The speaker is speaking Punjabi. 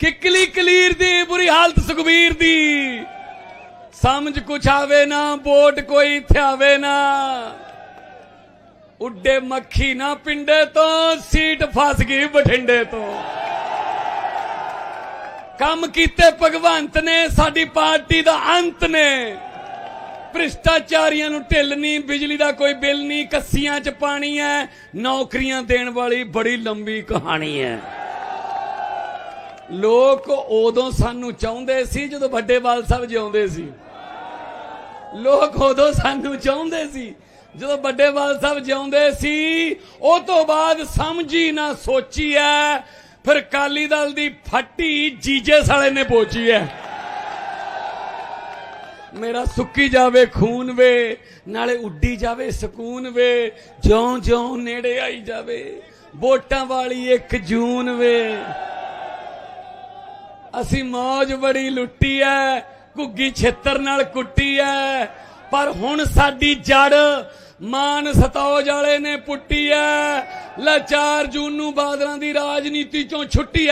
ਕਿਕਲੀ ਕਲੀਰ ਦੀ, ਬੁਰੀ ਹਾਲਤ ਸੁਖਬੀਰ ਦੀ। ਸਮਝ ਕੁਛ ਆਵੇ ਨਾ ਵੋਟ ਕੋਈ ਥਿਆਵੇ ਨਾ। ਉੱਡੇ ਮੱਖੀ ਨਾ ਪਿੰਡੇ ਤੋਂ, ਸੀਟ ਫਸ ਗਈ ਬਠਿੰਡੇ ਤੋਂ। ਕੰਮ ਕੀਤੇ ਭਗਵੰਤ ਨੇ, ਸਾਡੀ ਪਾਰਟੀ ਦਾ ਅੰਤ ਨੇ। ਭ੍ਰਿਸ਼ਟਾਚਾਰੀਆਂ ਨੂੰ ਢਿੱਲ ਨਹੀਂ, ਬਿਜਲੀ ਦਾ ਕੋਈ ਬਿੱਲ ਨਹੀਂ, ਕੱਸੀਆਂ 'ਚ ਪਾਣੀ ਹੈ, ਨੌਕਰੀਆਂ ਦੇਣ ਵਾਲੀ ਬੜੀ ਲੰਬੀ ਕਹਾਣੀ ਹੈ। ਲੋਕ ਉਦੋਂ ਸਾਨੂੰ ਚਾਹੁੰਦੇ ਸੀ ਜਦੋਂ ਵੱਡੇ ਬਾਲ ਸਾਹਿਬ ਜਿਉਂਦੇ ਸੀ। ਲੋਕ ਉਦੋਂ ਸਾਨੂੰ ਚਾਹੁੰਦੇ ਸੀ ਜਦੋਂ ਵੱਡੇ ਬਾਲ ਸਾਹਿਬ ਜਿਉਂਦੇ ਸੀ। ਉਹ ਤੋਂ ਬਾਅਦ ਸਮਝੀ ਨਾ ਸੋਚੀ ਐ ਫਿਰ ਕਾਲੀ ਦਲ ਦੀ ਫੱਟੀ ਜੀਜੇ ਸਾਲੇ ਨੇ ਪੋਚੀ ਐ ਮੇਰਾ ਸੁੱਕੀ ਜਾਵੇ, ਖੂਨ ਵੇ, ਨਾਲੇ ਉੱਡੀ ਜਾਵੇ, ਸਕੂਨ ਵੇ ਜਿਉਂ ਜਿਉਂ ਨੇੜੇ ਆਈ ਜਾਵੇ, ਵੋਟਾਂ ਵਾਲੀ ਇੱਕ ਜੂਨ ਵੇ। ਅਸੀਂ ਮੌਜ ਬੜੀ ਲੁੱਟੀ ਐ, ਘੁੱਗੀ ਛੇਤਰ ਨਾਲ ਕੁੱਟੀ ਐ। ਪਰ ਹੁਣ ਸਾਡੀ ਜੜ ਮਾਨ ਸਤੌਜ ਵਾਲੇ ਨੇ ਪੁੱਟੀ ਐ। ਲਾਚਾਰ ਜੂਨ ਨੂੰ ਬਾਦਲਾਂ ਦੀ ਰਾਜਨੀਤੀ ਚੋਂ ਛੁੱਟੀ ਐ